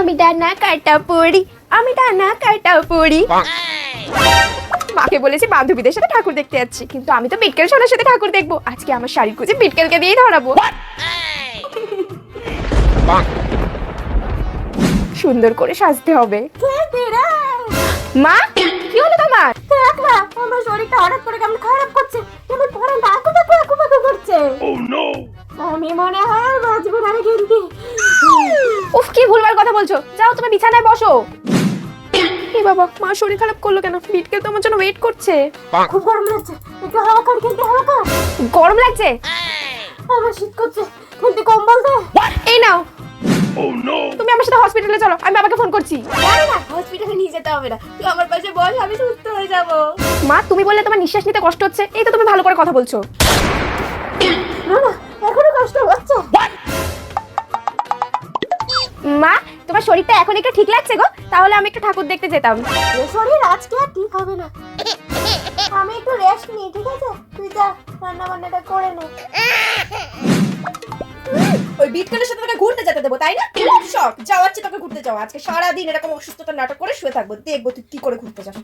আমি ডানা কাটা পড়ি আমি ডানা কাটা পড়ি। মাকে বলেছি বান্ধবীদের সাথে ঠাকুর দেখতে যাচ্ছি কিন্তু আমি তো বিটকেল সোনার সাথে ঠাকুর দেখব। আজকে আমার শাড়ি খুঁজে বিটকেলকে দিয়েই ধরাবো। সুন্দর করে সাজতে হবে। মা কি হলো তোমার? আমার শরীরটা হঠাৎ করে কেমন খারাপ করছে। কেমন পরে করছে। আমি মনে হয় আর বাঁচবো না কিন্তু উফ কি ভুলবার কথা বলছো? যাও তুমি বিছানায় বসো। এ বাবা মা শরীর খারাপ করল কেন? বিটকেল তো আমার জন্য ওয়েট করছে। খুব গরম লাগছে। একটু হাওয়া কর কিন্তু হাওয়া কর গরম লাগছে? আমার শীত করছে। কিন্তু কম্বল দে। এই নাও। তুমি আমার সাথে হসপিটালে চলো আমি বাবাকে ফোন করছি। না হসপিটালে নিয়ে যেতে হবে না। তুই আমার পাশে বস আমি সুস্থ হয়ে যাব। মা তুমি বললে তোমার নিঃশ্বাস নিতে কষ্ট হচ্ছে এই তো তুমি ভালো করে কথা বলছো। না না এখনও কষ্ট হচ্ছে। মা তোমার শরীরটা এখন একটু ঠিক লাগছে গো? তাহলে আমি একটু ঠাকুর দেখতে যেতাম। শরীর আজকে আর ঠিক হবে না। আমি একটু রেস্ট নিই ঠিক আছে? তুই যা রান্না বান্নাটা করে নে। ওই বিটকেলের সাথে তোকে ঘুরতে যেতে দেবো তাই না? খুব শখ। যাওয়াচ্ছি তোকে ঘুরতে যাওয়া আজকে সারাদিন এরকম অসুস্থতার নাটক করে শুয়ে থাকব। দেখব তুই কি করে ঘুরতে যাস।